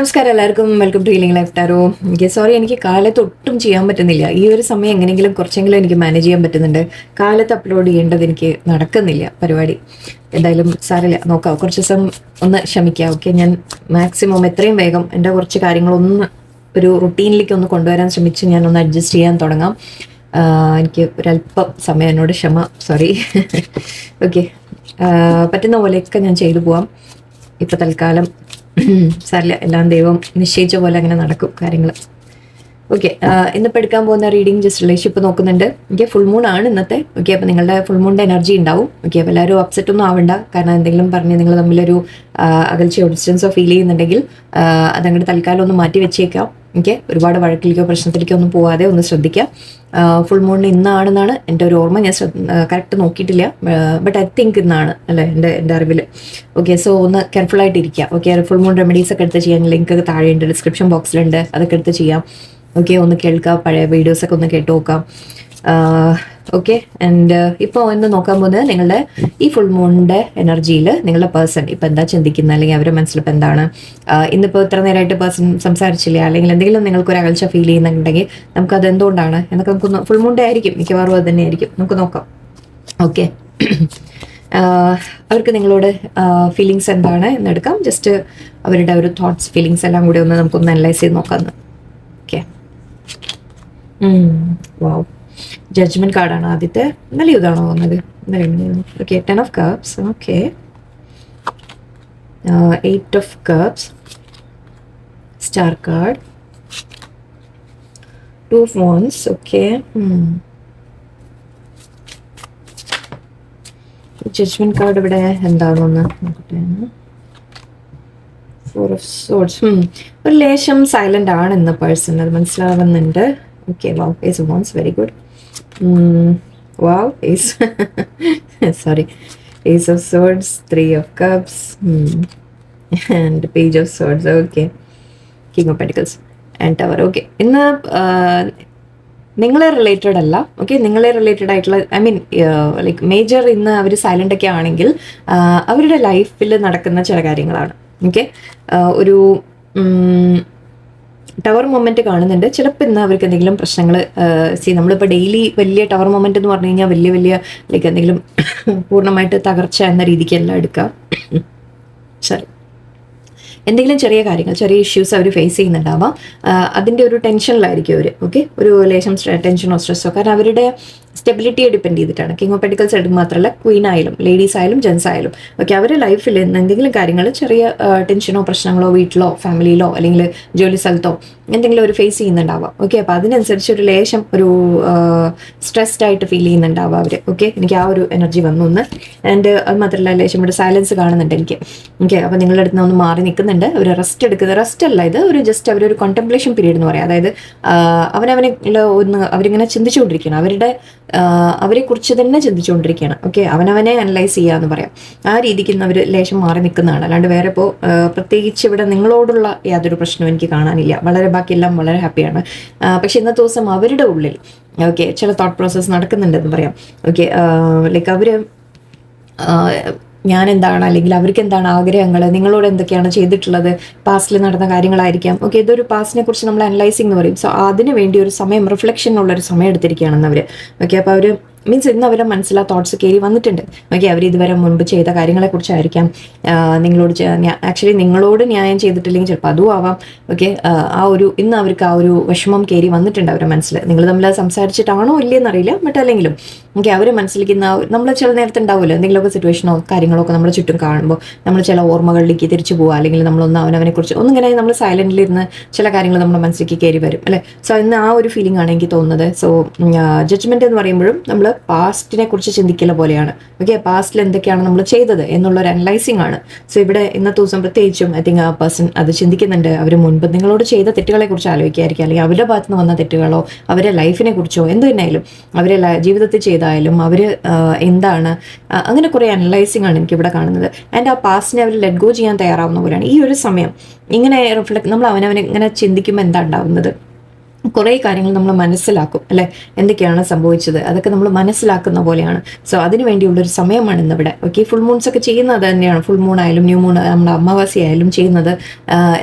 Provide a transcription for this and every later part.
നമസ്കാരം എല്ലാവർക്കും. Welcome to healing life tarot എനിക്ക് സോറി എനിക്ക് കാലത്ത് ഒട്ടും ചെയ്യാൻ പറ്റുന്നില്ല. ഈ ഒരു സമയം എങ്ങനെയെങ്കിലും കുറച്ചെങ്കിലും എനിക്ക് മാനേജ് ചെയ്യാൻ പറ്റുന്നുണ്ട്. കാലത്ത് അപ്ലോഡ് ചെയ്യേണ്ടത് എനിക്ക് നടക്കുന്നില്ല പരിപാടി. എന്തായാലും സാറില്ല നോക്കാം. കുറച്ച് ദിവസം ഒന്ന് ക്ഷമിക്കാം. ഓക്കെ ഞാൻ മാക്സിമം എത്രയും വേഗം എന്റെ കുറച്ച് കാര്യങ്ങളൊന്ന് ഒരു റുട്ടീനിലേക്ക് ഒന്ന് കൊണ്ടുവരാൻ ശ്രമിച്ച് ഞാൻ ഒന്ന് അഡ്ജസ്റ്റ് ചെയ്യാൻ തുടങ്ങാം. എനിക്ക് ഒരല്പം സമയം എന്നോട് ക്ഷമ സോറി ഓക്കെ പറ്റുന്ന പോലെയൊക്കെ ഞാൻ ചെയ്തു പോവാം. ഇപ്പം തൽക്കാലം സാരില്ല എല്ലാം ദൈവം നിശ്ചയിച്ച പോലെ അങ്ങനെ നടക്കും കാര്യങ്ങൾ ഓക്കെ ഇന്നിപ്പോൾ എടുക്കാൻ പോകുന്ന റീഡിംഗ് ജസ്റ്റ് റിലേഷൻഷിപ്പ് നോക്കുന്നുണ്ട്. ഓക്കെ ഫുൾ മൂൺ ആണ് ഇന്നത്തെ. ഓക്കെ അപ്പോൾ നിങ്ങളുടെ ഫുൾ മൂണിന്റെ എനർജി ഉണ്ടാവും. ഓക്കെ അപ്പോൾ എല്ലാവരും അപ്സെറ്റ് ഒന്നും ആവണ്ട. കാരണം എന്തെങ്കിലും പറഞ്ഞ് നിങ്ങൾ തമ്മിലൊരു അകൽച്ച അകൽച്ചയോ ഡിസ്റ്റൻസോ ഫീൽ ചെയ്യുന്നുണ്ടെങ്കിൽ അതങ്ങോട്ട് തൽക്കാലം ഒന്ന് മാറ്റി വെച്ചേക്കാം. ഓക്കെ ഒരുപാട് വഴക്കിലേക്കോ പ്രശ്നത്തിലേക്കോ ഒന്നും പോവാതെ ഒന്ന് ശ്രദ്ധിക്കാം. ഫുൾ മൂണിന് ഇന്നാണെന്നാണ് എന്റെ ഒരു ഓർമ്മ. ഞാൻ കറക്റ്റ് നോക്കിയിട്ടില്ല. ബട്ട് ഐ തിങ്ക് ഇന്നാണ് അല്ലേ എന്റെ എന്റെ അറിവിൽ ഓക്കെ സോ ഒന്ന് കെയർഫുൾ ആയിട്ട് ഇരിക്കുക ഓക്കെ ഫുൾ മൂൺ റെമഡീസ് ഒക്കെ എടുത്ത് ചെയ്യാൻ ലിങ്ക് ഒക്കെ താഴെയുണ്ട് ഡിസ്ക്രിപ്ഷൻ ബോക്സിലുണ്ട് അതൊക്കെ എടുത്ത് ചെയ്യാം. ഓക്കെ ഒന്ന് കേൾക്കാം. പഴയ വീഡിയോസൊക്കെ ഒന്ന് കേട്ട് നോക്കാം. ഓക്കെ ആൻഡ് ഇപ്പോൾ ഒന്ന് നോക്കാൻ പോകുന്നത് നിങ്ങളുടെ ഈ ഫുൾ മൂണിന്റെ എനർജിയിൽ നിങ്ങളുടെ പേഴ്സൺ ഇപ്പം എന്താ ചിന്തിക്കുന്നത്? അല്ലെങ്കിൽ അവരുടെ മനസ്സിലിപ്പോൾ എന്താണ്? ഇന്നിപ്പോൾ ഇത്ര നേരമായിട്ട് പേഴ്സൺ സംസാരിച്ചില്ല. അല്ലെങ്കിൽ എന്തെങ്കിലും നിങ്ങൾക്ക് ഒരു അകൽച്ച ഫീൽ ചെയ്യുന്നുണ്ടെങ്കിൽ നമുക്ക് അത് എന്തുകൊണ്ടാണ്? എന്നൊക്കെ നമുക്ക് ഫുൾ മൂണിന്റെ ആയിരിക്കും. മിക്കവാറും അത് തന്നെ ആയിരിക്കും നമുക്ക് നോക്കാം. ഓക്കെ അവർക്ക് നിങ്ങളോട് ഫീലിങ്സ് എന്താണ് എന്നെടുക്കാം ജസ്റ്റ് അവരുടെ ഒരു തോട്ട്സ് ഫീലിങ്സ് എല്ലാം കൂടി ഒന്ന് നമുക്കൊന്ന് അനലൈസ് ചെയ്ത് നോക്കാം. ഓക്കെ വാവ് ജഡ്ജ്മെന്റ് കാർഡാണ് ആദ്യത്തെ. നല്ല ഇതാണോ വന്നത് okay ten of cups okay eight of cups star card two of wands okay judgement card ഇവിടെ എന്താണെന്ന് നോക്കട്ടെ. ഫോർ ഓഫ് സോഡ്സ് ഒരു ലേശം സൈലന്റ് ആണ് ഇന്ന് പേഴ്സൺ അത് മനസ്സിലാവുന്നുണ്ട്. ഓക്കെ വാ ace wands very good wow ace sorry ace of swords three of cups and page of swords okay king of pentacles and tower okay ഇന്ന് നിങ്ങളെ റിലേറ്റഡ് അല്ല ഓക്കെ നിങ്ങളെ റിലേറ്റഡ് ആയിട്ടുള്ള ഐ മീൻ ലൈക്ക് മേജർ ഇന്ന് അവർ silent ഒക്കെ ആണെങ്കിൽ അവരുടെ ലൈഫിൽ നടക്കുന്ന ചില കാര്യങ്ങളാണ് ഓക്കെ ഒരു ടവർ മൊമെന്റ് കാണുന്നുണ്ട്. ചിലപ്പോൾ ഇന്ന് അവർക്ക് എന്തെങ്കിലും പ്രശ്നങ്ങൾ സി നമ്മളിപ്പോൾ ഡെയിലി വലിയ ടവർ മൊമെന്റ് എന്ന് പറഞ്ഞു കഴിഞ്ഞാൽ വലിയ വലിയ ലൈക്ക് എന്തെങ്കിലും പൂർണമായിട്ട് തകർച്ച എന്ന രീതിക്കല്ല എടുക്കുക സോറി എന്തെങ്കിലും ചെറിയ കാര്യങ്ങൾ ചെറിയ ഇഷ്യൂസ് അവർ ഫേസ് ചെയ്യുന്നുണ്ടാവാം. അതിന്റെ ഒരു ടെൻഷനിലായിരിക്കും അവർ ഓക്കെ ഒരു ലേശം ടെൻഷനോ സ്ട്രെസ്സോ കാരണം അവരുടെ സ്റ്റെബിലിറ്റിയെ ഡിപ്പെൻഡ് ചെയ്തിട്ടാണ്. കിങ് ഓഫ് പെഡിക്കൽസ് എടുക്കും മാത്രമല്ല ക്വീൻ ആയാലും ലേഡീസ് ആയാലും ജെൻസ് ആയാലും ഓക്കെ അവരെ ലൈഫിൽ എന്തെങ്കിലും കാര്യങ്ങൾ ചെറിയ ടെൻഷനോ പ്രശ്നങ്ങളോ വീട്ടിലോ ഫാമിലിയിലോ അല്ലെങ്കിൽ ജോലി സ്ഥലത്തോ എന്തെങ്കിലും ഒരു ഫേസ് ചെയ്യുന്നുണ്ടാവാം ഓക്കെ അപ്പോൾ അതിനനുസരിച്ച് ഒരു ലേശം ഒരു സ്ട്രെസ്ഡ് ആയിട്ട് ഫീൽ ചെയ്യുന്നുണ്ടാവുക അവർ ഓക്കെ എനിക്ക് ആ ഒരു എനർജി വന്നു ഒന്ന് ആൻഡ് അത് മാത്രമല്ല ലേശം ഇവിടെ സൈലൻസ് കാണുന്നുണ്ട് എനിക്ക്. ഓക്കെ അപ്പോൾ നിങ്ങളുടെ അടുത്ത് നിന്ന് ഒന്ന് മാറി നിൽക്കുന്നുണ്ട്. ഒരു റെസ്റ്റ് എടുക്കുന്നത് റെസ്റ്റ് അല്ല ഇത് ഒരു ജസ്റ്റ് അവരൊരു കോൺടെംപ്ലേഷൻ പീരീഡ് എന്ന് പറയാം. അതായത് അവനവനെ ഒന്ന് അവരിങ്ങനെ ചിന്തിച്ചുകൊണ്ടിരിക്കുകയാണ്. അവരുടെ അവരെക്കുറിച്ച് തന്നെ ചിന്തിച്ചുകൊണ്ടിരിക്കുകയാണ്. ഓക്കെ അവനവനെ അനലൈസ് ചെയ്യുക എന്ന് പറയാം. ആ രീതിക്ക് അവർ ലേശം മാറി നിൽക്കുന്നതാണ്. അല്ലാണ്ട് വേറെ ഇപ്പോൾ പ്രത്യേകിച്ച് ഇവിടെ നിങ്ങളോടുള്ള യാതൊരു പ്രശ്നവും എനിക്ക് കാണാനില്ല. വളരെ ബാക്കിയെല്ലാം വളരെ ഹാപ്പിയാണ് പക്ഷെ ഇന്നത്തെ ദിവസം അവരുടെ ഉള്ളിൽ ഓക്കെ ചില തോട്ട് പ്രോസസ്സ് നടക്കുന്നുണ്ടെന്ന് പറയാം. ഓക്കെ ലൈക്ക് അവർ ഞാൻ എന്താണ് അല്ലെങ്കിൽ അവർക്ക് എന്താണ് ആഗ്രഹങ്ങൾ നിങ്ങളോട് എന്തൊക്കെയാണ് ചെയ്തിട്ടുള്ളത്? പാസ്റ്റിൽ നടന്ന കാര്യങ്ങളായിരിക്കാം. ഓക്കെ ഇതൊരു പാസ്റ്റിനെ കുറിച്ച് നമ്മൾ അനലൈസിംഗ് എന്ന് പറയും. സോ അതിന് വേണ്ടി ഒരു സമയം റിഫ്ലക്ഷൻ ഉള്ള ഒരു സമയം എടുത്തിരിക്കുകയാണെന്ന് അവർ ഓക്കെ അപ്പോൾ അവർ മീൻസ് ഇന്ന് അവരുടെ മനസ്സിൽ ആ തോട്ട്സ് കയറി വന്നിട്ടുണ്ട്. ഓക്കെ അവർ ഇതുവരെ മുൻപ് ചെയ്ത കാര്യങ്ങളെക്കുറിച്ചായിരിക്കാം. നിങ്ങളോട് ആക്ച്വലി നിങ്ങളോട് ന്യായം ചെയ്തിട്ടില്ലെങ്കിൽ ചിലപ്പോൾ അതും ആവാം. ഓക്കെ ആ ഒരു ഇന്ന് അവർക്ക് ആ ഒരു വിഷമം കയറി വന്നിട്ടുണ്ട് അവരുടെ മനസ്സിൽ. നിങ്ങൾ തമ്മിൽ സംസാരിച്ചിട്ടാണോ ഇല്ലയെന്ന് അറിയില്ല ബട്ട് അല്ലെങ്കിലും ഓക്കെ അവർ മനസ്സിലിരിക്കുന്ന നമ്മൾ ചില നേരത്തെ ഉണ്ടാവുമല്ലോ എന്തെങ്കിലുമൊക്കെ സിറ്റുവേഷനോ കാര്യങ്ങളോ ഒക്കെ നമ്മുടെ ചുറ്റും കാണുമ്പോൾ നമ്മൾ ചില ഓർമ്മകളിലേക്ക് തിരിച്ചു പോകുക അല്ലെങ്കിൽ നമ്മളൊന്ന് അവനവനെ കുറിച്ച് ഒന്നിങ്ങനെ നമ്മൾ സൈലന്റിൽ ഇരുന്ന് ചില കാര്യങ്ങൾ നമ്മുടെ മനസ്സിലേക്ക് കയറി വരും അല്ലേ? സോ ഇന്ന് ആ ഒരു ഫീലിംഗ് ആണ് എനിക്ക് തോന്നുന്നത്. സോ ജഡ്ജ്മെന്റ് എന്ന് പറയുമ്പോഴും നമ്മൾ പാസ്റ്റിനെ കുറിച്ച് ചിന്തിക്കുന്ന പോലെയാണ്. ഓക്കെ പാസ്റ്റിൽ എന്തൊക്കെയാണ് നമ്മൾ ചെയ്തത് എന്നുള്ള ഒരു അനലൈസിംഗ് ആണ്. സോ ഇവിടെ ഇന്നത്തെ ദിവസം പ്രത്യേകിച്ചും ഐ തിങ്ക് ആ പേഴ്സൺ അത് ചിന്തിക്കുന്നുണ്ട്. അവർ മുൻപ് നിങ്ങളോട് ചെയ്ത തെറ്റുകളെ കുറിച്ച് ആലോചിക്കായിരിക്കും. അല്ലെങ്കിൽ അവരുടെ ഭാഗത്ത് നിന്ന് വന്ന തെറ്റുകളോ അവരെ ലൈഫിനെ കുറിച്ചോ എന്ത് തന്നെയായാലും അവരെ ജീവിതത്തിൽ ചെയ്തായാലും അവർ എന്താണ് അങ്ങനെ കുറേ അനലൈസിംഗ് ആണ് എനിക്ക് ഇവിടെ കാണുന്നത്. ആൻഡ് ആ പാസ്റ്റിനെ അവർ ലെറ്റ് ഗോ ചെയ്യാൻ തയ്യാറാവുന്ന പോലെയാണ്. ഈ ഒരു സമയം ഇങ്ങനെ റിഫ്ലക്ട് നമ്മൾ അവനവനെ ഇങ്ങനെ ചിന്തിക്കുമ്പോൾ എന്താ ഉണ്ടാവുന്നത്? കുറേ കാര്യങ്ങൾ നമ്മൾ മനസ്സിലാക്കും അല്ലെ? എന്തൊക്കെയാണ് സംഭവിച്ചത്? അതൊക്കെ നമ്മൾ മനസ്സിലാക്കുന്ന പോലെയാണ്. സോ അതിനു വേണ്ടിയുള്ളൊരു സമയമാണ് ഇന്നിവിടെ ഓക്കെ ഫുൾ മൂൺസ് ഒക്കെ ചെയ്യുന്നത് തന്നെയാണ്. ഫുൾ മൂൺ ആയാലും ന്യൂ മൂൺ നമ്മുടെ അമാവാസി ആയാലും ചെയ്യുന്നത്.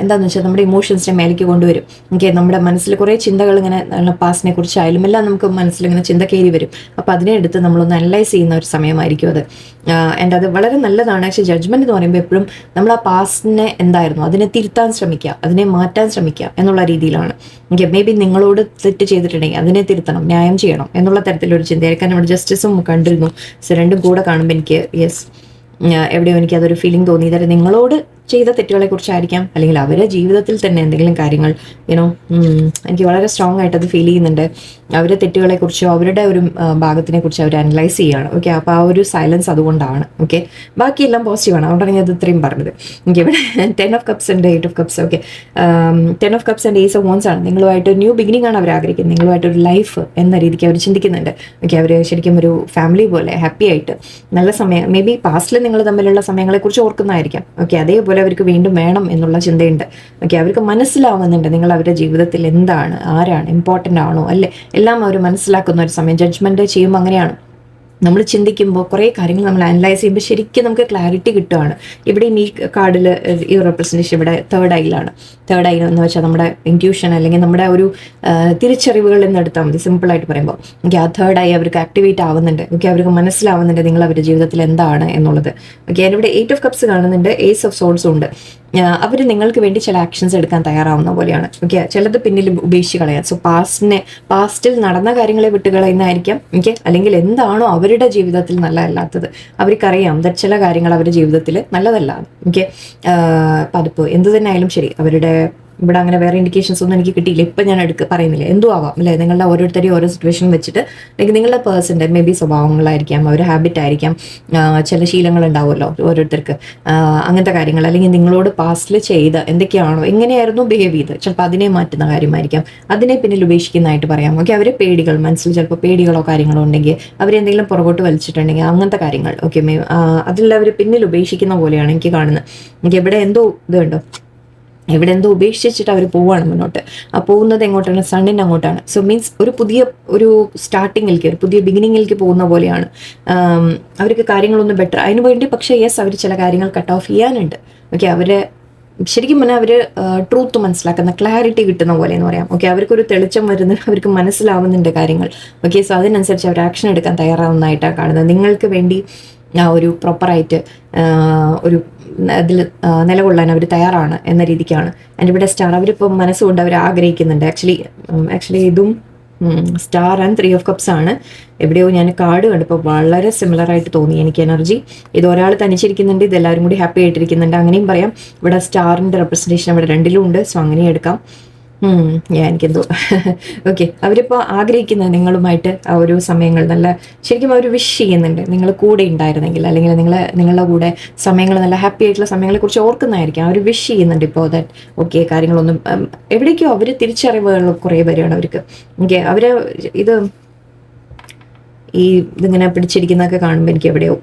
എന്താണെന്ന് വെച്ചാൽ നമ്മുടെ ഇമോഷൻസിനെ മേലേക്ക് കൊണ്ടുവരും. ഓക്കെ നമ്മുടെ മനസ്സിൽ കുറേ ചിന്തകൾ ഇങ്ങനെ പാസ്റ്റിനെ കുറിച്ചായാലും എല്ലാം നമുക്ക് മനസ്സിൽ ഇങ്ങനെ ചിന്ത കയറി വരും. അപ്പോൾ അതിനെ എടുത്ത് നമ്മളൊന്ന് അനലൈസ് ചെയ്യുന്ന ഒരു സമയമായിരിക്കും അത്. ആൻഡ് അത് വളരെ നല്ലതാണ്. പക്ഷേ ജഡ്ജ്മെന്റ് എന്ന് പറയുമ്പോൾ എപ്പോഴും നമ്മൾ ആ പാസ്റ്റിനെ എന്തായിരുന്നു? അതിനെ തിരുത്താൻ ശ്രമിക്കുക അതിനെ മാറ്റാൻ ശ്രമിക്കുക എന്നുള്ള രീതിയിലാണ്. ഓക്കെ മേ ബി നിങ്ങളോട് തെറ്റ് ചെയ്തിട്ടുണ്ടെങ്കിൽ അതിനെ തിരുത്തണം ന്യായം ചെയ്യണം എന്നുള്ള തരത്തിലൊരു ചിന്തയായിരിക്കും. നമ്മുടെ ജസ്റ്റിസും കണ്ടിരുന്നു. സോ രണ്ടും കൂടെ കാണുമ്പോൾ എനിക്ക് യെസ് എവിടെയോ എനിക്ക് അതൊരു ഫീലിംഗ് തോന്നി. ഇതായത് നിങ്ങളോട് ചെയ്ത തെറ്റുകളെ കുറിച്ചായിരിക്കാം അല്ലെങ്കിൽ അവരെ ജീവിതത്തിൽ തന്നെ എന്തെങ്കിലും കാര്യങ്ങൾ യുനോ എനിക്ക് വളരെ സ്ട്രോങ് ആയിട്ട് അത് ഫീൽ ചെയ്യുന്നുണ്ട്. അവരെ തെറ്റുകളെ കുറിച്ചോ അവരുടെ ഒരു ഭാഗത്തിനെ കുറിച്ച് അവർ അനലൈസ് ചെയ്യുകയാണ്. ഓക്കെ അപ്പോൾ ആ ഒരു സൈലൻസ് അതുകൊണ്ടാണ്. ഓക്കെ ബാക്കിയെല്ലാം പോസിറ്റീവാണ് അതുകൊണ്ടാണ് ഞാൻ അത് ഇത്രയും പറഞ്ഞത്. എനിക്ക് ഇവിടെ ടെൻ ഓഫ് കപ്സ് ഉണ്ട് eight of cups okay ten of cups and ace of wands ആണ്. നിങ്ങളുമായിട്ട് ന്യൂ ബിഗിനിങ് ആണ് അവർ ആഗ്രഹിക്കുന്നത്. നിങ്ങളുമായിട്ട് ഒരു ലൈഫ് എന്ന രീതിക്ക് അവർ ചിന്തിക്കുന്നുണ്ട്. ഓക്കെ അവർ ശരിക്കും ഒരു ഫാമിലി പോലെ ഹാപ്പി ആയിട്ട്. നല്ല സമയം മേ ബി പാസ്റ്റിൽ നിങ്ങൾ തമ്മിലുള്ള സമയങ്ങളെ കുറിച്ച് ഓർക്കുന്നതായിരിക്കാം. ഓക്കെ അതേപോലെ അവർക്ക് വീണ്ടും വേണം എന്നുള്ള ചിന്തയുണ്ട്. ഓക്കെ അവർക്ക് മനസ്സിലാവുന്നുണ്ട് നിങ്ങൾ അവരുടെ ജീവിതത്തിൽ എന്താണ് ആരാണ് ഇമ്പോർട്ടന്റ് ആണോ അല്ലേ? എല്ലാം അവർ മനസ്സിലാക്കുന്ന ഒരു സമയം. ജഡ്ജ്മെന്റ് ചെയ്യുമ്പോൾ അങ്ങനെയാണ്. നമ്മൾ ചിന്തിക്കുമ്പോൾ കുറേ കാര്യങ്ങൾ നമ്മൾ അനലൈസ് ചെയ്യുമ്പോൾ ശരിക്കും നമുക്ക് ക്ലാരിറ്റി കിട്ടുകയാണ് ഇവിടെ ഈ കാർഡിൽ ഈ റെപ്രസെന്റേഷൻ ഇവിടെ തേർഡ് ഐയിലാണ് തേർഡ് ഐ എന്ന് വെച്ചാൽ നമ്മുടെ ഇന്റ്യൂഷൻ അല്ലെങ്കിൽ നമ്മുടെ ഒരു തിരിച്ചറിവുകളിൽ എന്ന് എടുത്താൽ മതി. സിമ്പിളായിട്ട് പറയുമ്പോൾ ഓക്കെ ആ തേർഡ് ഐ അവർക്ക് ആക്ടിവേറ്റ് ആവുന്നുണ്ട്. ഓക്കെ അവർക്ക് മനസ്സിലാവുന്നുണ്ട് നിങ്ങൾ അവരുടെ ജീവിതത്തിൽ എന്താണ് എന്നുള്ളത്. ഓക്കെ ഇവിടെ എയ്റ്റ് ഓഫ് കപ്സ് കാണുന്നുണ്ട്. എയ്സ് ഓഫ് സോൾസും ഉണ്ട്. അവർ നിങ്ങൾക്ക് വേണ്ടി ചില ആക്ഷൻസ് എടുക്കാൻ തയ്യാറാവുന്ന പോലെയാണ്. ഓക്കെ ചിലത് പിന്നിൽ ഉപേക്ഷിച്ച് കളയാം. സോ പാസ്റ്റിനെ പാസ്റ്റിൽ നടന്ന കാര്യങ്ങളെ വിട്ട് കളയുന്നതായിരിക്കാം. ഓക്കെ അല്ലെങ്കിൽ എന്താണോ അവരുടെ ജീവിതത്തിൽ നല്ലതല്ലാത്തത്. അവർക്കറിയാം that ചില കാര്യങ്ങൾ അവരുടെ ജീവിതത്തിൽ നല്ലതല്ല. ഓക്കെ പതിപ്പ്. എന്ത് തന്നെ ആയാലും ശരി അവരുടെ ഇവിടെ അങ്ങനെ വേറെ ഇൻഡിക്കേഷൻസ് ഒന്നും എനിക്ക് കിട്ടിയില്ല. ഇപ്പം ഞാൻ എടുക്ക പറയുന്നില്ല. എന്തോ ആവാം അല്ലേ? നിങ്ങളുടെ ഓരോരുത്തരെയും ഓരോ സിറ്റുവേഷൻ വെച്ചിട്ട് അല്ലെങ്കിൽ നിങ്ങളുടെ പേഴ്സന്റെ മേ ബി സ്വഭാവങ്ങളായിരിക്കാം ഒരു ഹാബിറ്റ് ആയിരിക്കാം ചില ശീലങ്ങൾ ഉണ്ടാവുമല്ലോ ഓരോരുത്തർക്ക്. അങ്ങനത്തെ കാര്യങ്ങൾ അല്ലെങ്കിൽ നിങ്ങളോട് പാസ്റ്റിൽ ചെയ്ത എന്തൊക്കെയാണോ എങ്ങനെയായിരുന്നു ബിഹേവ് ചെയ്ത് ചിലപ്പോൾ അതിനെ മാറ്റുന്ന കാര്യമായിരിക്കാം. അതിനെ പിന്നിൽ ഉപേക്ഷിക്കുന്നതായിട്ട് പറയാം. ഓക്കെ അവരെ പേടികൾ മനസ്സിൽ ചിലപ്പോൾ പേടികളോ കാര്യങ്ങളോ ഉണ്ടെങ്കിൽ അവരെന്തെങ്കിലും പുറകോട്ട് വലിച്ചിട്ടുണ്ടെങ്കിൽ അങ്ങനത്തെ കാര്യങ്ങൾ. ഓക്കെ മേ അതിൽ അവർ പിന്നിൽ ഉപേക്ഷിക്കുന്ന പോലെയാണ് എനിക്ക് കാണുന്നത്. എനിക്ക് എവിടെ എന്തോ ഇതുണ്ടോ? ഇവിടെ എന്തോ ഉപേക്ഷിച്ചിട്ട് അവർ പോവാണ് മുന്നോട്ട്. ആ പോകുന്നത് എങ്ങോട്ടാണ്? സണ്ണിന്റെ അങ്ങോട്ടാണ്. സോ മീൻസ് ഒരു പുതിയ ഒരു സ്റ്റാർട്ടിങ്ങിലേക്ക് ഒരു പുതിയ ബിഗിനിങ്ങിലേക്ക് പോകുന്ന പോലെയാണ്. അവർക്ക് കാര്യങ്ങളൊന്നും ബെറ്റർ അതിനു വേണ്ടി പക്ഷേ യെസ് അവർ ചില കാര്യങ്ങൾ കട്ട് ഓഫ് ചെയ്യാനുണ്ട്. ഓക്കെ അവരെ ശരിക്കും പറഞ്ഞാൽ അവർ ട്രൂത്ത് മനസ്സിലാക്കുന്ന ക്ലാരിറ്റി കിട്ടുന്ന പോലെ എന്ന് പറയാം. ഓക്കെ അവർക്കൊരു തെളിച്ചം വരുന്ന അവർക്ക് മനസ്സിലാവുന്നുണ്ട് കാര്യങ്ങൾ. ഓക്കെ സോ അതിനനുസരിച്ച് അവർ ആക്ഷൻ എടുക്കാൻ തയ്യാറാവുന്നതായിട്ടാണ് കാണുന്നത്. നിങ്ങൾക്ക് വേണ്ടി ഒരു പ്രോപ്പറായിട്ട് ഒരു അതിൽ നിലകൊള്ളാൻ അവർ തയ്യാറാണ് എന്ന രീതിക്കാണ്. ആൻഡ് ഇവിടെ സ്റ്റാർ അവരിപ്പോൾ മനസ്സുകൊണ്ട് അവർ ആഗ്രഹിക്കുന്നുണ്ട്. ആക്ച്വലി ആക്ച്വലി ഇതും star and three of cups ആണ്. എവിടെയോ ഞാൻ കാർഡ് കണ്ടപ്പോൾ വളരെ സിമിലർ ആയിട്ട് തോന്നി എനിക്ക് എനർജി ഇത് ഒരാൾ തനിച്ചിരിക്കുന്നുണ്ട് ഇതെല്ലാവരും കൂടി ഹാപ്പി ആയിട്ടിരിക്കുന്നുണ്ട്. അങ്ങനെയും പറയാം. ഇവിടെ സ്റ്റാറിന്റെ റെപ്രസെന്റേഷൻ ഇവിടെ രണ്ടിലും ഉണ്ട്. സോ അങ്ങനെ എടുക്കാം. എനിക്കെന്തോ. ഓക്കെ അവരിപ്പോൾ ആഗ്രഹിക്കുന്നത് നിങ്ങളുമായിട്ട് ആ ഒരു സമയങ്ങൾ നല്ല ശരിക്കും അവർ വിഷ് ചെയ്യുന്നുണ്ട്. നിങ്ങൾ കൂടെ ഉണ്ടായിരുന്നെങ്കിൽ അല്ലെങ്കിൽ നിങ്ങൾ നിങ്ങളുടെ കൂടെ സമയങ്ങൾ നല്ല ഹാപ്പി ആയിട്ടുള്ള സമയങ്ങളെ കുറിച്ച് ഓർക്കുന്നതായിരിക്കും. അവർ വിഷ് ചെയ്യുന്നുണ്ട് ഇപ്പോൾ ദാറ്റ് ഓക്കെ കാര്യങ്ങളൊന്നും എവിടേക്കോ അവർ തിരിച്ചറിവുകൾ കുറേ വരികയാണ് അവർക്ക്. ഓക്കെ അവർ ഇത് ഈ ഇതിങ്ങനെ പിടിച്ചിരിക്കുന്നതൊക്കെ കാണുമ്പോൾ എനിക്ക് എവിടെയോ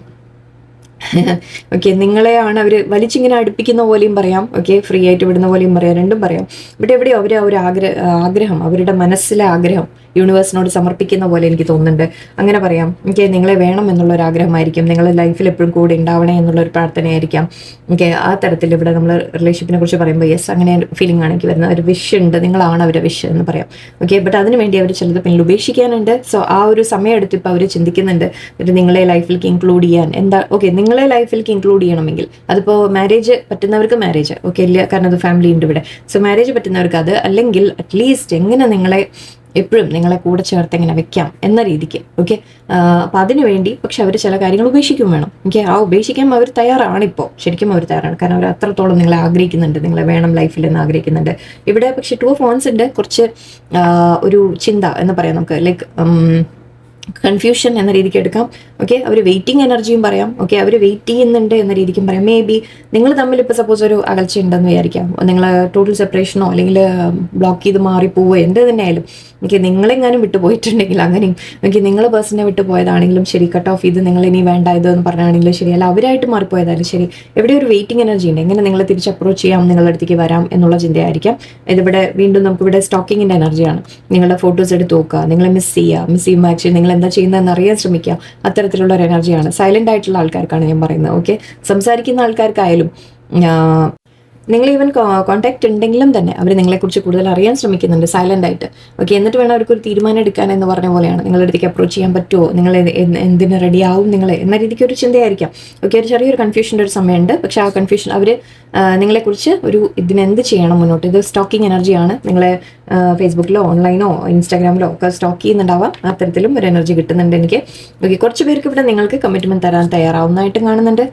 ഓക്കെ നിങ്ങളെയാണ് അവർ വലിച്ചിങ്ങനെ അടുപ്പിക്കുന്ന പോലെയും പറയാം. ഓക്കെ ഫ്രീ ആയിട്ട് വിടുന്ന പോലെയും പറയാം. രണ്ടും പറയാം. ഇവിടെ എവിടെയോ അവർ ഒരു ആഗ്രഹ ആഗ്രഹം അവരുടെ മനസ്സിലെ ആഗ്രഹം. യൂണിവേഴ്സിനോട് സമർപ്പിക്കുന്ന പോലെ എനിക്ക് തോന്നുന്നുണ്ട്. അങ്ങനെ പറയാം. എനിക്ക് നിങ്ങളെ വേണം എന്നുള്ള ഒരു ആഗ്രഹമായിരിക്കും. നിങ്ങളുടെ ലൈഫിൽ എപ്പോഴും കൂടെ ഉണ്ടാവണേ എന്നുള്ള ഒരു പ്രാർത്ഥനയായിരിക്കാം. ഓക്കെ ആ തരത്തിൽ ഇവിടെ നമ്മൾ റിലേഷൻഷിപ്പിനെ കുറിച്ച് പറയുമ്പോൾ യെസ് അങ്ങനെ ഫീലിംഗ് ആണ് എനിക്ക് വരുന്ന ഒരു വിഷ് ഉണ്ട്. നിങ്ങളാണ് അവരുടെ വിഷ് എന്ന് പറയാം. ഓക്കെ ബട്ട് അതിന് വേണ്ടി അവർ ചിലത് പിന്നിൽ ഉപേക്ഷിക്കാനുണ്ട്. സോ ആ ഒരു സമയം എടുത്ത് ഇപ്പോൾ അവർ ചിന്തിക്കുന്നുണ്ട് നിങ്ങളെ ലൈഫിലേക്ക് ഇൻക്ലൂഡ് ചെയ്യാൻ എന്താ ഓക്കെ നിങ്ങളെ ലൈഫിലേക്ക് ഇൻക്ലൂഡ് ചെയ്യണമെങ്കിൽ അതിപ്പോൾ മാരേജ് പറ്റുന്നവർക്ക് മാരേജ് ഓക്കെ ഇല്ല കാരണം അത് ഫാമിലി ഉണ്ട് ഇവിടെ. സോ മാരേജ് പറ്റുന്നവർക്ക് അത് അല്ലെങ്കിൽ അറ്റ്ലീസ്റ്റ് എങ്ങനെ നിങ്ങളെ എപ്പോഴും നിങ്ങളെ കൂടെ ചേർത്ത് ഇങ്ങനെ വെക്കാം എന്ന രീതിക്ക് ഓക്കെ അപ്പം അതിനു വേണ്ടി പക്ഷെ അവർ ചില കാര്യങ്ങൾ ഉപേക്ഷിക്കും വേണം ഓക്കെ ആ ഉപേക്ഷിക്കാൻ അവർ തയ്യാറാണ് ഇപ്പോൾ ശരിക്കും അവർ തയ്യാറാണ്. കാരണം അവർ അത്രത്തോളം നിങ്ങളെ ആഗ്രഹിക്കുന്നുണ്ട് നിങ്ങളെ വേണം ലൈഫിൽ എന്ന് ആഗ്രഹിക്കുന്നുണ്ട്. ഇവിടെ പക്ഷെ ടു ഫോൺസ് ഉണ്ട് കുറച്ച് ഒരു ചിന്ത എന്ന് പറയാം നമുക്ക് ലൈക്ക് കൺഫ്യൂഷൻ എന്ന രീതിക്ക് എടുക്കാം. ഓക്കെ അവർ വെയിറ്റിംഗ് എനർജിയും പറയാം. ഓക്കെ അവർ വെയിറ്റ് ചെയ്യുന്നുണ്ട് എന്ന രീതിക്കും പറയാം. മേ ബി നിങ്ങൾ തമ്മിൽ ഇപ്പോൾ സപ്പോസ് ഒരു അകൽച്ച ഉണ്ടെന്ന് വിചാരിക്കാം. നിങ്ങൾ ടോട്ടൽ സെപ്പറേഷനോ അല്ലെങ്കിൽ ബ്ലോക്ക് ചെയ്ത് മാറിപ്പോവോ എന്ത് തന്നെയായാലും. ഓക്കെ നിങ്ങളെങ്ങാനും വിട്ടു പോയിട്ടുണ്ടെങ്കിൽ അങ്ങനെയും. ഓക്കെ നിങ്ങൾ പേഴ്സണെ വിട്ടു പോയതാണെങ്കിലും ശരി. കട്ട് ഓഫ് ചെയ്ത് നിങ്ങൾ ഇനി വേണ്ട ഇതെന്ന് പറഞ്ഞാണെങ്കിലും ശരി. അല്ല അവരായിട്ട് മാറിപ്പോയതായാലും ശരി. എവിടെ ഒരു വെയിറ്റിംഗ് എനർജി ഉണ്ട്? എങ്ങനെ നിങ്ങളെ തിരിച്ച് അപ്രോച്ച് ചെയ്യാം നിങ്ങളുടെ അടുത്തേക്ക് വരാം എന്നുള്ള ചിന്തയായിരിക്കാം. ഇതിവിടെ വീണ്ടും നമുക്കിവിടെ സ്റ്റോക്കിങ്ങിന്റെ എനർജിയാണ് നിങ്ങളുടെ ഫോട്ടോസ് എടുത്ത് നോക്കുക. നിങ്ങളെ മിസ് ചെയ്യുക. മിസ് ചെയ്യുമ്പോൾ ആക്ച്വലി നിങ്ങൾ എന്താ ചെയ്യുന്നതെന്ന് അറിയാൻ ശ്രമിക്കുക അത്തരത്തിലുള്ള ഒരു എനർജിയാണ് സൈലന്റ് ആയിട്ടുള്ള ആൾക്കാർക്കാണ് ഞാൻ പറയുന്നത്. ഓക്കെ സംസാരിക്കുന്ന ആൾക്കാർക്കായാലും നിങ്ങൾ ഈവൻ കോൺടാക്ട് ഉണ്ടെങ്കിലും തന്നെ അവർ നിങ്ങളെക്കുറിച്ച് കൂടുതൽ അറിയാൻ ശ്രമിക്കുന്നുണ്ട് സൈലന്റ് ആയിട്ട്. ഓക്കെ എന്നിട്ട് വേണം അവർക്ക് ഒരു തീരുമാനം എടുക്കാൻ എന്ന് പറഞ്ഞ പോലെയാണ്. നിങ്ങളുടെ അടുത്തേക്ക് അപ്രോച്ച് ചെയ്യാൻ പറ്റുമോ നിങ്ങൾ എന്ത് എന്ത് എന്തിന് റെഡി ആവും നിങ്ങൾ എന്ന രീതിക്ക് ഒരു ചിന്തയായിരിക്കാം. ഓക്കെ ഒരു ചെറിയൊരു കൺഫ്യൂഷന്റെ ഒരു സമയമുണ്ട്. പക്ഷെ ആ കൺഫ്യൂഷൻ അവർ നിങ്ങളെക്കുറിച്ച് ഒരു ഇതിന് എന്ത് ചെയ്യണം മുന്നോട്ട്? ഇത് സ്റ്റോക്കിംഗ് എനർജിയാണ് നിങ്ങളെ ഫേസ്ബുക്കിലോ ഓൺലൈനോ ഇൻസ്റ്റാഗ്രാമിലോ ഒക്കെ സ്റ്റോക്ക് ചെയ്യുന്നുണ്ടാവാം. അത്തരത്തിലും ഒരു എനർജി കിട്ടുന്നുണ്ട് എനിക്ക്. ഓക്കെ കുറച്ച് പേർക്ക് ഇവിടെ നിങ്ങൾക്ക് കമ്മിറ്റ്മെന്റ് തരാൻ തയ്യാറാവുന്നതായിട്ടും കാണുന്നുണ്ട്.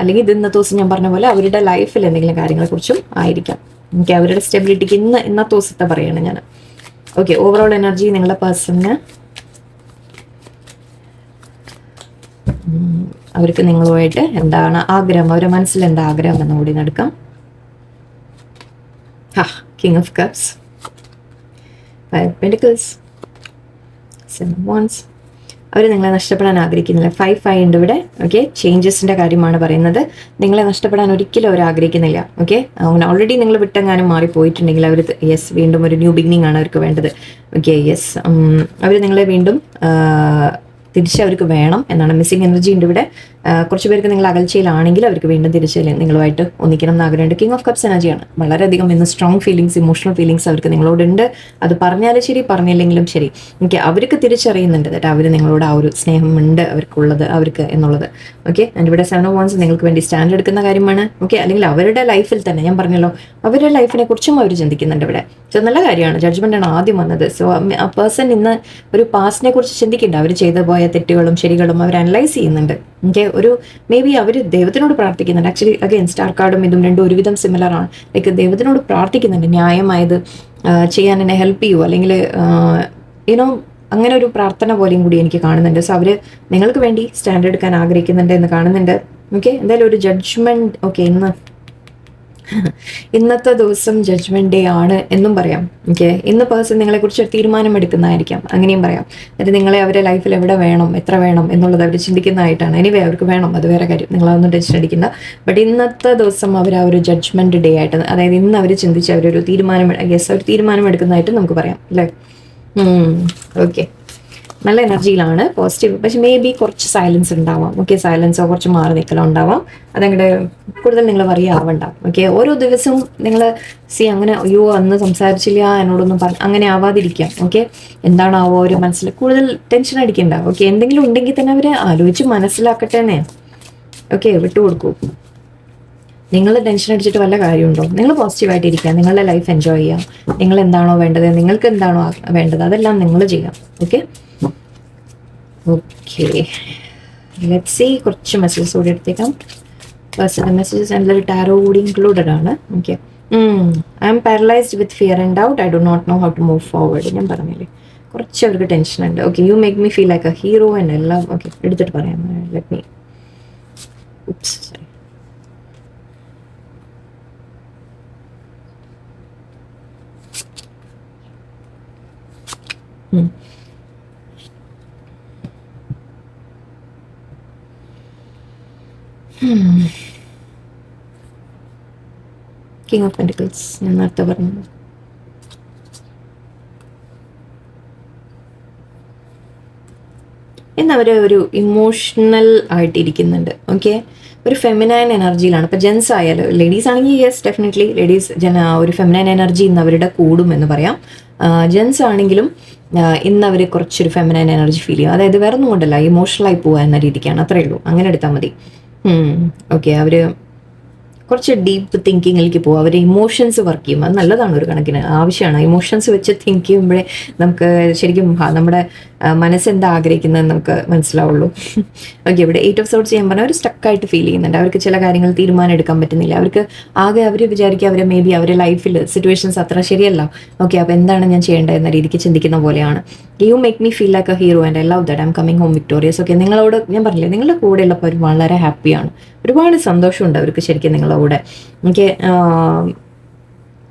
അല്ലെങ്കിൽ ഇത് ഇന്നത്തെ ദിവസം ഞാൻ പറഞ്ഞ പോലെ അവരുടെ ലൈഫിൽ എന്തെങ്കിലും കാര്യങ്ങളെക്കുറിച്ചും ആയിരിക്കാം. എനിക്ക് അവരുടെ സ്റ്റെബിലിറ്റിക്ക് ഇന്ന് ഇന്നത്തെ ദിവസത്തെ പറയാണ് ഞാൻ ഓക്കെ ഓവറോൾ എനർജി നിങ്ങളുടെ പേഴ്സണിന് അവർക്ക് നിങ്ങളുമായിട്ട് എന്താണ് ആഗ്രഹം? അവരുടെ മനസ്സിൽ എന്താ ആഗ്രഹം എന്ന് കൂടി നടക്കാം. ഹാ king of cups pentacles seven wands അവർ നിങ്ങളെ നഷ്ടപ്പെടാൻ ആഗ്രഹിക്കുന്നില്ല. ഫൈവ് ഫൈവ് ഉണ്ട് ഇവിടെ ഓക്കെ ചേഞ്ചസിന്റെ കാര്യമാണ് പറയുന്നത്. നിങ്ങളെ നഷ്ടപ്പെടാൻ ഒരിക്കലും അവർ ആഗ്രഹിക്കുന്നില്ല ഓക്കെ അങ്ങനെ ഓൾറെഡി നിങ്ങൾ വിട്ടെങ്ങാനും മാറിപ്പോയിട്ടുണ്ടെങ്കിൽ അവർ യെസ് വീണ്ടും ഒരു ന്യൂ ബിഗിനിങ് ആണ് അവർക്ക് വേണ്ടത് ഓക്കെ യെസ് അവർ നിങ്ങളെ വീണ്ടും തിരിച്ച് അവർക്ക് വേണം എന്നാണ്. മിസ്സിങ് എനർജി ഉണ്ട് ഇവിടെ കുറച്ച് പേർക്ക് നിങ്ങൾ അകൽച്ചയിലാണെങ്കിൽ അവർക്ക് വീണ്ടും തിരിച്ച് നിങ്ങളുമായിട്ട് ഒന്നിക്കണം എന്ന് ആഗ്രഹമുണ്ട്. കിങ് ഓഫ് കപ്സ് എനർജിയാണ്. വളരെയധികം ഇന്ന് സ്ട്രോങ് ഫീലിങ്സ് ഇമോഷണൽ ഫീലിങ്സ് അവർക്ക് നിങ്ങളോടുണ്ട്. അത് പറഞ്ഞാലും ശരി പറഞ്ഞില്ലെങ്കിലും ശരി. എനിക്ക് അവർക്ക് തിരിച്ചറിയുന്നുണ്ട്. that അവർ നിങ്ങളോട് ആ ഒരു സ്നേഹമുണ്ട് അവർക്കുള്ളത് അവർക്ക് എന്നുള്ളത്. ഓക്കെ ആൻഡ് ഇവിടെ സെവൻ വൺസ് നിങ്ങൾക്ക് വേണ്ടി സ്റ്റാൻഡ് എടുക്കുന്ന കാര്യമാണ്. ഓക്കെ അല്ലെങ്കിൽ അവരുടെ ലൈഫിൽ തന്നെ ഞാൻ പറഞ്ഞല്ലോ അവരുടെ ലൈഫിനെ കുറിച്ചും അവർ ചിന്തിക്കുന്നുണ്ട് ഇവിടെ. സോ നല്ല കാര്യമാണ്. ജഡ്ജ്മെന്റ് ആണ് ആദ്യം വന്നത്. സോ ആ പേഴ്സൺ ഇന്ന് ഒരു പാസ്റ്റിനെ കുറിച്ച് ചിന്തിക്കുന്നുണ്ട് അവർ ചെയ്തു പോയ തെറ്റുകളും ശരികളും അവർ അനലൈസ് ചെയ്യുന്നുണ്ട്. ഓക്കെ ഒരു മേ ബി അവർ ദൈവത്തിനോട് പ്രാർത്ഥിക്കുന്നുണ്ട്. ആക്ച്വലി അഗെയിൻ സ്റ്റാർ കാർഡും ഇതും രണ്ടും ഒരുവിധം സിമിലർ ആണ്. ലൈക്ക് ദൈവത്തിനോട് പ്രാർത്ഥിക്കുന്നുണ്ട്. ന്യായമായത് ചെയ്യാൻ എന്നെ ഹെൽപ്പ് ചെയ്യൂ. അല്ലെങ്കിൽ യുനോ അങ്ങനെ ഒരു പ്രാർത്ഥന പോലെയും കൂടി എനിക്ക് കാണുന്നുണ്ട്. സോ അവർ നിങ്ങൾക്ക് വേണ്ടി സ്റ്റാൻഡ് എടുക്കാൻ ആഗ്രഹിക്കുന്നുണ്ട് എന്ന് കാണുന്നുണ്ട്. ഓക്കെ എന്തായാലും ഒരു ജഡ്ജ്മെന്റ് ഓക്കെ ഇന്ന് ഇന്നത്തെ ദിവസം ജഡ്ജ്മെന്റ് ഡേ ആണ് എന്നും പറയാം ഓക്കെ ഇന്ന് പേഴ്സൺ നിങ്ങളെ കുറിച്ച് ഒരു തീരുമാനം എടുക്കുന്നതായിരിക്കാം അങ്ങനെയും പറയാം. എന്നിട്ട് നിങ്ങളെ അവരെ ലൈഫിൽ എവിടെ വേണം എത്ര വേണം എന്നുള്ളത് അവർ ചിന്തിക്കുന്നതായിട്ടാണ്. എനിവേ അവർക്ക് വേണം. അത് വേറെ കാര്യം. നിങ്ങളതൊന്നും ടെൻഷൻ അടിക്കണ്ട. ബട്ട് ഇന്നത്തെ ദിവസം അവർ ആ ഒരു ജഡ്ജ്മെന്റ് ഡേ ആയിട്ട് അതായത് ഇന്ന് അവർ ചിന്തിച്ച് അവരൊരു തീരുമാനം യെസ് ഒരു തീരുമാനം എടുക്കുന്നതായിട്ട് നമുക്ക് പറയാം അല്ലേ? ഓക്കെ നല്ല എനർജിയിലാണ് പോസിറ്റീവ് പക്ഷെ മേ ബി കുറച്ച് സൈലൻസ് ഉണ്ടാവാം. ഓക്കെ സൈലൻസോ കുറച്ച് മാറി നിൽക്കലോ ഉണ്ടാവാം. അതങ്ങടെ കൂടുതൽ നിങ്ങൾ വറിയ ആവണ്ട. ഓക്കെ ഓരോ ദിവസവും നിങ്ങൾ സി അങ്ങനെ അയ്യോ അന്ന് സംസാരിച്ചില്ല എന്നോടൊന്നും പറഞ്ഞു അങ്ങനെ ആവാതിരിക്കാം. ഓക്കെ എന്താണാവോ ഒരു മനസ്സിൽ കൂടുതൽ ടെൻഷൻ അടിക്കണ്ട. ഓക്കെ എന്തെങ്കിലും ഉണ്ടെങ്കിൽ തന്നെ അവരെ ആലോചിച്ച് മനസ്സിലാക്കട്ടെ എന്നേ ഓക്കെ വിട്ടുകൊടുക്കൂ നിങ്ങൾ ടെൻഷൻ അടിച്ചിട്ട് വല്ല കാര്യമുണ്ടോ? നിങ്ങൾ പോസിറ്റീവായിട്ട് ഇരിക്കുക നിങ്ങളുടെ ലൈഫ് എൻജോയ് ചെയ്യാം നിങ്ങൾ എന്താണോ വേണ്ടത്? നിങ്ങൾക്ക് എന്താണോ വേണ്ടത്? അതെല്ലാം നിങ്ങൾ ചെയ്യാം ഓക്കെ ഓക്കെ ലെറ്റ് സി കുറച്ച് മെസ്സേജസ് കൂടി എടുത്തേക്കാം. പേഴ്സണൽ മെസ്സേജസ് അതിലൊരു ടാരോ കൂടി ഇൻക്ലൂഡഡ് ആണ് okay I'm paralysed with fear and doubt I do not know how to move forward ഞാൻ പറഞ്ഞില്ലേ? കുറച്ച് അവർക്ക് ടെൻഷൻ ഉണ്ട്. Okay you make me feel like a hero and എല്ലാം ഓക്കെ എടുത്തിട്ട് പറയാം. Let me oops sorry king of pentacles ഞാൻ നേരത്തെ പറഞ്ഞത്. ഇന്ന് അവർ ഒരു ഇമോഷണൽ ആയിട്ടിരിക്കുന്നുണ്ട് ഓക്കെ ഒരു ഫെമിനൈൻ എനർജിയിലാണ് ഇപ്പം ജെൻസ് ആയാലും ലേഡീസ് ആണെങ്കിൽ യെസ് ഡെഫിനറ്റ്ലി ലേഡീസ് ജന ഒരു ഫെമിനൈൻ എനർജി ഇന്ന് അവരുടെ കൂടും എന്ന് പറയാം. ജെൻസ് ആണെങ്കിലും ഇന്ന് അവർ കുറച്ചൊരു ഫെമിനൈൻ എനർജി ഫീൽ ചെയ്യും. അതായത് വേറെ ഒന്നും കൊണ്ടല്ല ഇമോഷണലായി പോകാൻ എന്ന രീതിക്കാണ്. അത്രയേ ഉള്ളൂ. അങ്ങനെ എടുത്താൽ മതി. ഓക്കെ അവർ കുറച്ച് ഡീപ്പ് തിങ്കിങ്ങിലേക്ക് പോകും അവർ ഇമോഷൻസ് വർക്ക് ചെയ്യും. അത് നല്ലതാണ് ഒരു കണക്കിന്. ആവശ്യമാണ്. ഇമോഷൻസ് വെച്ച് തിങ്ക് ചെയ്യുമ്പോഴേ നമുക്ക് ശരിക്കും നമ്മുടെ മനസ്സെന്താ ആഗ്രഹിക്കുന്നത് നമുക്ക് മനസ്സിലാവുള്ളൂ. ഓക്കെ ഇവിടെ എയ്റ്റ് ഓഫ് സോട്ട്സ് ചെയ്യാൻ പറഞ്ഞാൽ അവർ സ്റ്റക്കായിട്ട് ഫീൽ ചെയ്യുന്നുണ്ട്. അവർക്ക് ചില കാര്യങ്ങൾ തീരുമാനം എടുക്കാൻ പറ്റുന്നില്ല. അവർക്ക് ആകെ അവർ വിചാരിക്കുക അവരെ മേ ബി അവരെ ലൈഫിൽ സിറ്റുവേഷൻസ് അത്ര ശരിയല്ല. ഓക്കെ അപ്പോൾ എന്താണ് ഞാൻ ചെയ്യേണ്ടത് എന്ന രീതിക്ക് ചിന്തിക്കുന്ന പോലെയാണ്. You make me feel like a hero and I love that I'm coming home victorious okay നിങ്ങളോട് ഞാൻ പറഞ്ഞില്ലേ നിങ്ങളുടെ കൂടെ ഉള്ളപ്പോൾ അവർ വളരെ ഹാപ്പിയാണ് ഒരുപാട് സന്തോഷമുണ്ട് അവർക്ക് ശരിക്കും നിങ്ങളുടെ കൂടെ. എനിക്ക്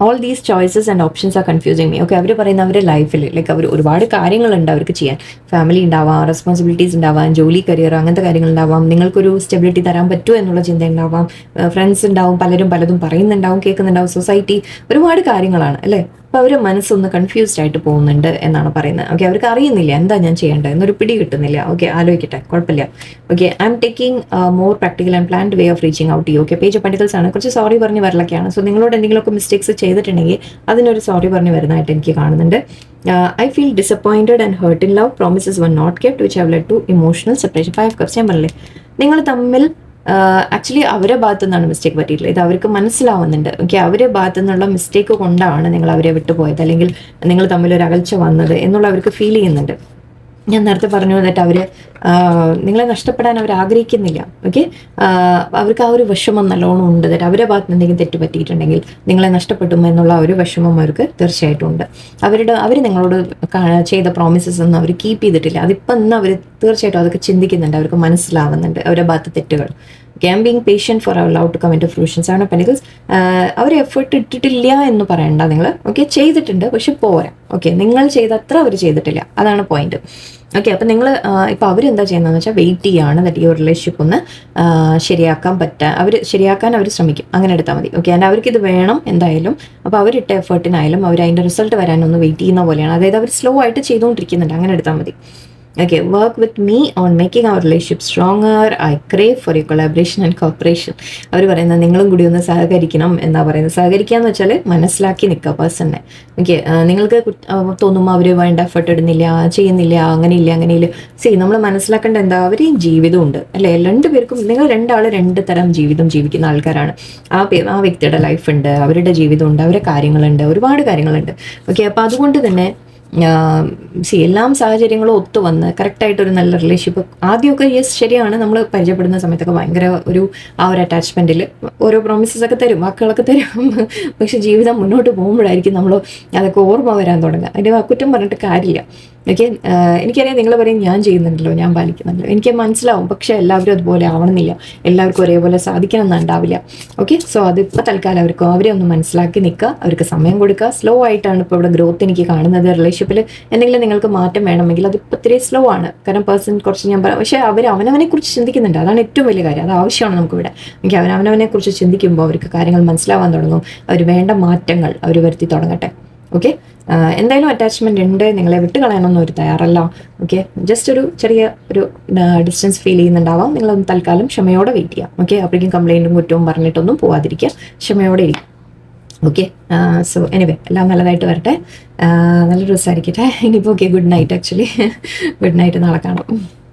all these choices and options are confusing me okay അവർ പറയുന്ന അവരുടെ ലൈഫിൽ ലൈക്ക് അവർ ഒരുപാട് കാര്യങ്ങളുണ്ട് അവർക്ക് ചെയ്യാൻ. ഫാമിലി ഉണ്ടാവാം റെസ്പോൺസിബിലിറ്റീസ് ഉണ്ടാവാം ജോലി കരിയർ അങ്ങനത്തെ കാര്യങ്ങൾ ഉണ്ടാവാം. നിങ്ങൾക്കൊരു സ്റ്റെബിലിറ്റി തരാൻ പറ്റുമോ എന്നുള്ള ചിന്ത ഉണ്ടാവാം. ഫ്രണ്ട്സ് ഉണ്ടാവും പലരും പലതും പറയുന്നുണ്ടാവും കേൾക്കുന്നുണ്ടാവും. സൊസൈറ്റി ഒരുപാട് കാര്യങ്ങളാണ് അല്ലേ? അപ്പോൾ അവർ മനസ്സൊന്ന് കൺഫ്യൂസ്ഡ് ആയിട്ട് പോകുന്നുണ്ട് എന്നാണ് പറയുന്നത്. ഓക്കെ അവർക്ക് അറിയുന്നില്ല എന്താ ഞാൻ ചെയ്യേണ്ടത് എന്നൊരു പിടി കിട്ടുന്നില്ല. ഓക്കെ ആലോചിക്കട്ടെ കുഴപ്പമില്ല. Okay I'm taking more practical and planned way of reaching out you okay page pentacles ആണ്. കുറച്ച് സോറി പറഞ്ഞ് വരലൊക്കെയാണ്. സോ നിങ്ങളോട് എന്തെങ്കിലുമൊക്കെ മിസ്റ്റേക്സ് ചെയ്തിട്ടുണ്ടെങ്കിൽ അതിനൊരു സോറി പറഞ്ഞ് വരുന്നതായിട്ട് എനിക്ക് കാണുന്നുണ്ട്. I feel disappointed and hurt in love promises one not kept which have led to emotional separation five cups ഞാൻ പറഞ്ഞില്ലേ? നിങ്ങൾ തമ്മിൽ ആക്ച്വലി അവരെ ഭാഗത്തു നിന്നാണ് മിസ്റ്റേക്ക് പറ്റിയിട്ടുള്ളത്. ഇത് അവർക്ക് മനസ്സിലാവുന്നുണ്ട്. ഓക്കെ അവരെ ഭാഗത്തു നിന്നുള്ള മിസ്റ്റേക്ക് കൊണ്ടാണ് നിങ്ങൾ അവരെ വിട്ടുപോയത്. അല്ലെങ്കിൽ നിങ്ങൾ തമ്മിൽ ഒരു അകൽച്ച വന്നത് എന്നുള്ള അവർക്ക് ഫീൽ ചെയ്യുന്നുണ്ട്. ഞാൻ നേരത്തെ പറഞ്ഞു വന്നിട്ട് അവർ നിങ്ങളെ നഷ്ടപ്പെടാൻ അവർ ആഗ്രഹിക്കുന്നില്ല ഓക്കെ അവർക്ക് ആ ഒരു വിഷമം നല്ലോണം ഉണ്ട്. എന്നിട്ട് അവരുടെ ഭാഗത്ത് എന്തെങ്കിലും തെറ്റ് പറ്റിയിട്ടുണ്ടെങ്കിൽ നിങ്ങളെ നഷ്ടപ്പെട്ടു എന്നുള്ള ഒരു വിഷമം അവർക്ക് തീർച്ചയായിട്ടും ഉണ്ട്. അവരുടെ അവർ നിങ്ങളോട് ചെയ്ത പ്രോമിസസ് ഒന്നും അവർ കീപ്പ് ചെയ്തിട്ടില്ല. അതിപ്പം ഇന്ന് അവർ തീർച്ചയായിട്ടും അതൊക്കെ ചിന്തിക്കുന്നുണ്ട്. അവർക്ക് മനസ്സിലാവുന്നുണ്ട് അവരുടെ ഭാഗത്ത് തെറ്റുകൾ. Can being patient for our allowed come in to seven of pentacles our effort ഇട്ടിട്ടില്ല എന്ന് പറയണ്ട നിങ്ങൾ ഓക്കെ ചെയ്തിട്ടുണ്ട് പക്ഷെ പോരാ. ഓക്കെ നിങ്ങൾ ചെയ്ത അത്ര അവർ ചെയ്തിട്ടില്ല. അതാണ് പോയിന്റ് ഓക്കെ അപ്പം നിങ്ങൾ ഇപ്പോൾ അവരെന്താ ചെയ്യുന്നതെന്ന് വെച്ചാൽ വെയിറ്റ് ചെയ്യാണ്. എന്നിട്ട് ഈ റിലേഷൻഷിപ്പ് ഒന്ന് ശരിയാക്കാൻ പറ്റുക അവർ ശരിയാക്കാൻ അവർ ശ്രമിക്കും. അങ്ങനെ എടുത്താൽ മതി. ഓക്കെ ആൻഡ് അവർക്ക് ഇത് വേണം എന്തായാലും. അപ്പോൾ അവരിട്ട എഫേർട്ടിനായാലും അവർ അതിന്റെ റിസൾട്ട് വരാനൊന്ന് വെയിറ്റ് ചെയ്യുന്ന പോലെയാണ്. അതായത് അവർ സ്ലോ ആയിട്ട് ചെയ്തുകൊണ്ടിരിക്കുന്നുണ്ട് അങ്ങനെ എടുത്താൽ മതി. Okay work with me on making our relationship stronger. I crave for your collaboration and cooperation. അവർ പറയുന്നത് നിങ്ങളും കൂടി ഒന്ന് സഹകരിക്കണം എന്നാ പറയുന്നത്. സഹകരിക്കുക എന്ന് വെച്ചാൽ മനസ്സിലാക്കി നിൽക്കുക പേഴ്സണിനെ ഓക്കെ നിങ്ങൾക്ക് തോന്നുമ്പോൾ അവർ വേണ്ട എഫർട്ട് ഇടുന്നില്ല ചെയ്യുന്നില്ല അങ്ങനെയില്ല അങ്ങനെയില്ല. സി നമ്മൾ മനസ്സിലാക്കേണ്ട എന്താ? അവർ ജീവിതമുണ്ട്. അല്ലേ? രണ്ടുപേർക്കും നിങ്ങൾ രണ്ടാൾ രണ്ട് തരം ജീവിതം ജീവിക്കുന്ന ആൾക്കാരാണ്. ആ ആ വ്യക്തിയുടെ ലൈഫ് ഉണ്ട് അവരുടെ ജീവിതമുണ്ട് അവരുടെ കാര്യങ്ങളുണ്ട് ഒരുപാട് കാര്യങ്ങളുണ്ട്. ഓക്കെ അപ്പോൾ അതുകൊണ്ട് തന്നെ സി എല്ലാം സാഹചര്യങ്ങളും ഒത്തു വന്ന് കറക്റ്റായിട്ടൊരു നല്ല റിലേഷൻഷിപ്പ് ആദ്യമൊക്കെ യെസ് ശരിയാണ്. നമ്മൾ പരിചയപ്പെടുന്ന സമയത്തൊക്കെ ഭയങ്കര ഒരു ആ ഒരു അറ്റാച്ച്മെന്റിൽ ഓരോ പ്രോമിസസ് ഒക്കെ തരും വാക്കുകളൊക്കെ തരും. പക്ഷെ ജീവിതം മുന്നോട്ട് പോകുമ്പോഴായിരിക്കും നമ്മൾ അതൊക്കെ ഓർമ്മ വരാൻ തുടങ്ങുക. അതിന്റെ കുറ്റം പറഞ്ഞിട്ട് കാര്യമില്ല. ഓക്കെ എനിക്കറിയാം നിങ്ങൾ പറയും ഞാൻ ചെയ്യുന്നുണ്ടല്ലോ ഞാൻ പാലിക്കുന്നുണ്ടല്ലോ. എനിക്ക് മനസ്സിലാവും. പക്ഷെ എല്ലാവരും അതുപോലെ ആവണമെന്നില്ല. എല്ലാവർക്കും ഒരേപോലെ സാധിക്കണം എന്നുണ്ടാവില്ല ഓക്കെ സോ അതിപ്പോൾ തൽക്കാലം അവർക്ക് അവരെ ഒന്ന് മനസ്സിലാക്കി നിൽക്കുക. അവർക്ക് സമയം കൊടുക്കുക. സ്ലോ ആയിട്ടാണ് ഇപ്പോൾ ഇവിടെ ഗ്രോത്ത് എനിക്ക് കാണുന്നത് റിലേഷൻഷിപ്പിൽ എന്തെങ്കിലും നിങ്ങൾക്ക് മാറ്റം വേണമെങ്കിൽ അത് ഇത്തിരി സ്ലോ ആണ്. കാരണം പേഴ്സൺ കുറച്ച് ഞാൻ പറയാം പക്ഷേ അവർ അവനവനെ കുറിച്ച് ചിന്തിക്കുന്നുണ്ട്. അതാണ് ഏറ്റവും വലിയ കാര്യം. അത് ആവശ്യമാണ് നമുക്കിവിടെ എനിക്ക് അവനവനെ കുറിച്ച് ചിന്തിക്കുമ്പോൾ അവർക്ക് കാര്യങ്ങൾ മനസ്സിലാവാൻ തുടങ്ങും. അവർ വേണ്ട മാറ്റങ്ങൾ അവർ വരുത്തി തുടങ്ങട്ടെ. ഓക്കെ എന്തായാലും അറ്റാച്ച്മെന്റ് ഉണ്ട്. നിങ്ങളെ വിട്ട് കളയാനൊന്നും ഒരു തയ്യാറല്ല. ഓക്കെ ജസ്റ്റ് ഒരു ചെറിയ ഒരു ഡിസ്റ്റൻസ് ഫീൽ ചെയ്യുന്നുണ്ടാവാം. നിങ്ങളൊന്ന് തൽക്കാലം ക്ഷമയോടെ വെയിറ്റ് ചെയ്യാം. ഓക്കെ അപ്പോഴേക്കും കംപ്ലൈന്റും കുറ്റവും പറഞ്ഞിട്ടൊന്നും പോവാതിരിക്കുക. ക്ഷമയോടെ ഇരിക്കും ഓക്കെ സോ എനിവേ എല്ലാം നല്ലതായിട്ട് വരട്ടെ. ആ, നല്ലൊരു ദിവസമായിരിക്കട്ടെ. ഇനിയിപ്പോൾ okay good night actually good night നാളെ കാണാം.